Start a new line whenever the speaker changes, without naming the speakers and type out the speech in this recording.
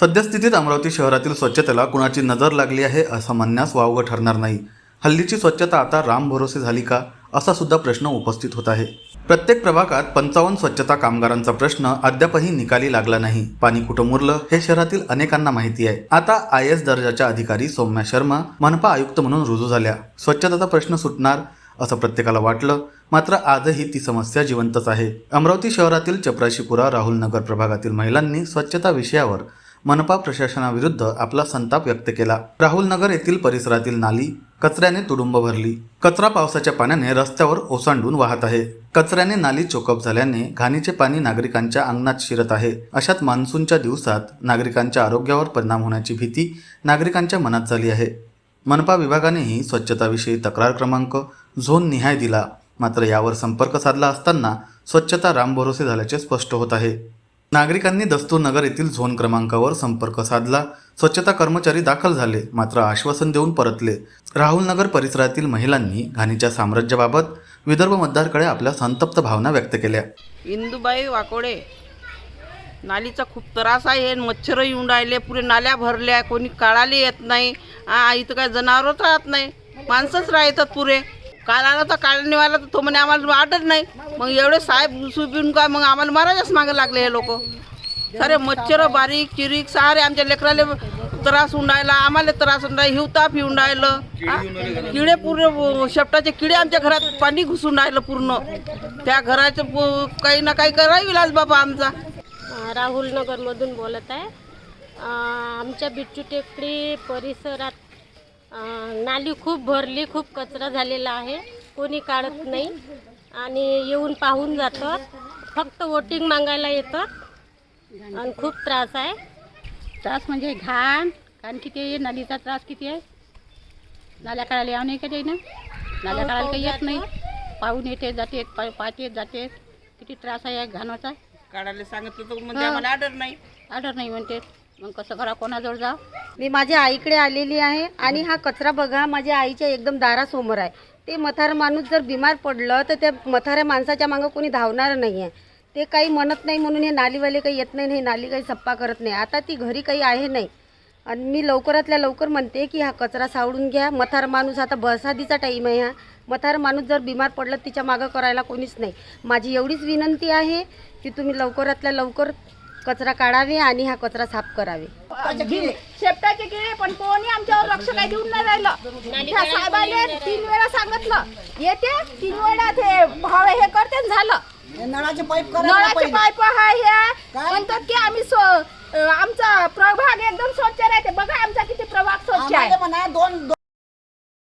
सद्यस्थितीत अमरावती शहरातील स्वच्छतेला कुणाची नजर लागली आहे असं म्हणण्यास वावगं ठरणार नाही. हल्लीची स्वच्छता आता राम भरोसे झाली का असा सुद्धा प्रश्न उपस्थित होत आहे. प्रत्येक प्रभागात पंचावन्न स्वच्छता कामगारांचा प्रश्न अद्यापही निकाली लागला नाही. पाणी कुठं मुरलं हे शहरातील अनेकांना माहिती आहे. आता आय एस दर्जाच्या अधिकारी सौम्या शर्मा मनपा आयुक्त म्हणून रुजू झाल्या. स्वच्छतेचा प्रश्न सुटणार असं प्रत्येकाला वाटलं. मात्र आजही ती समस्या जिवंतच आहे. अमरावती शहरातील चपराशीपुरा राहुल नगर प्रभागातील महिलांनी स्वच्छता विषयावर मनपा प्रशासनाविरुद्ध आपला संताप व्यक्त केला. राहुल नगर येथील परिसरातील नाली कचऱ्याने तुडुंब भरली. कचरा पावसाच्या पाण्याने रस्त्यावर ओसांडून वाहत आहे. कचऱ्याने नाली चोकअप झाल्याने घाणीचे पाणी नागरिकांच्या अंगणात शिरत आहे. अशात मान्सूनच्या दिवसात नागरिकांच्या आरोग्यावर परिणाम होण्याची भीती नागरिकांच्या मनात झाली आहे. मनपा विभागानेही स्वच्छताविषयी तक्रार क्रमांक झोन निहाय दिला. मात्र यावर संपर्क साधला असताना स्वच्छता रामभरोसे झाल्याचे स्पष्ट होत आहे. नागरिकांनी दस्तूरनगर येथील झोन क्रमांकावर संपर्क साधला. स्वच्छता कर्मचारी दाखल झाले मात्र आश्वासन देऊन परतले. राहुलनगर परिसरातील महिलांनी घाणीच्या साम्राज्याबाबत विदर्भ मतदारकडे आपल्या संतप्त भावना व्यक्त केल्या.
इंदुबाई वाकोडे नालीचा खूप त्रास आहे मच्छर येऊन राहिले पुरे नाल्या भरल्या कोणी काढायला येत नाही आ, इथं काय जनावरच राहत नाही माणसंच राहतात पुरे. काल आला तर काढणीवाला तर तो म्हणे आम्हाला वाटत नाही. मग एवढे साहेब सुपिन काय मग आम्हाला मारायलाच मागे लागले हे लोक. सारे मच्छर बारीक चिरीक सारे आमच्या लेकराले त्रास होऊन राहिला आम्हाला त्रास होऊन राहिला हिवताप येऊन राहिलं. किडे पूर्ण शेपटाचे किडे आमच्या घरात पाणी घुसून राहिलं पूर्ण. त्या घराचं काही ना काही करावी लाज बाबा आमचा.
राहुल नगरमधून बोलत आहे. आमच्या बिट्टू टेकडी परिसरात नाली खूप भरली खूप कचरा झालेला आहे. कोणी काढत नाही. आणि येऊन पाहून जातात. फक्त वोटिंग मागायला येतात. आणि खूप त्रास आहे.
त्रास म्हणजे घाण. घाण किती आहे नदीचा त्रास किती आहे? नाल्या काढायला यावं नाही का ते ना नाल्या काढायला काही येत नाही. पाहून येते जाते पा- पाहते जाते. किती त्रास आहे या घाणाचा?
काढायला सांगितलं तर म्हणजे आम्हाला आर्डर नाही.
आढळ नाही म्हणते. मग कसं करा कोणाजवळ जा.
मी माझ्या आईकडे आलेली आहे आणि हा कचरा बघा माझ्या आईच्या एकदम दारासमोर आहे. ते मथार माणूस जर बिमार पडलं तर त्या मथाऱ्या माणसाच्या मागं कोणी धावणार नाही आहे ते काही म्हणत नाही म्हणून हे नालीवाले काही येत नाही हे नाली काही सप्पा करत नाही. आता ती घरी काही आहे नाही. आणि मी लवकरातल्या लवकर म्हणते की हा कचरा सावडून घ्या. मथार माणूस आता बसादीचा टाईम आहे हा. मथार माणूस जर बिमार पडलं तिच्या मागं करायला कोणीच नाही. माझी एवढीच विनंती आहे की तुम्ही लवकरातल्या लवकर कचरा काढावे आणि हा कचरा साफ करावे.
शेपटाचे किडे पण कोणी आमच्यावर लक्ष काही देऊन नाही राहिलं. त्या साहेबाने तीन वेळा सांगितलं. येते तीन वेळा ते भाव हे करते आणि झालं.
नळाचे पाईप
नळाचे पाईप आहे हे. म्हणतात की आम्ही आमचा प्रभाग एकदम स्वच्छ राहते. बघा आमचा किती प्रभाग स्वच्छ आहे.
म्हणा दोन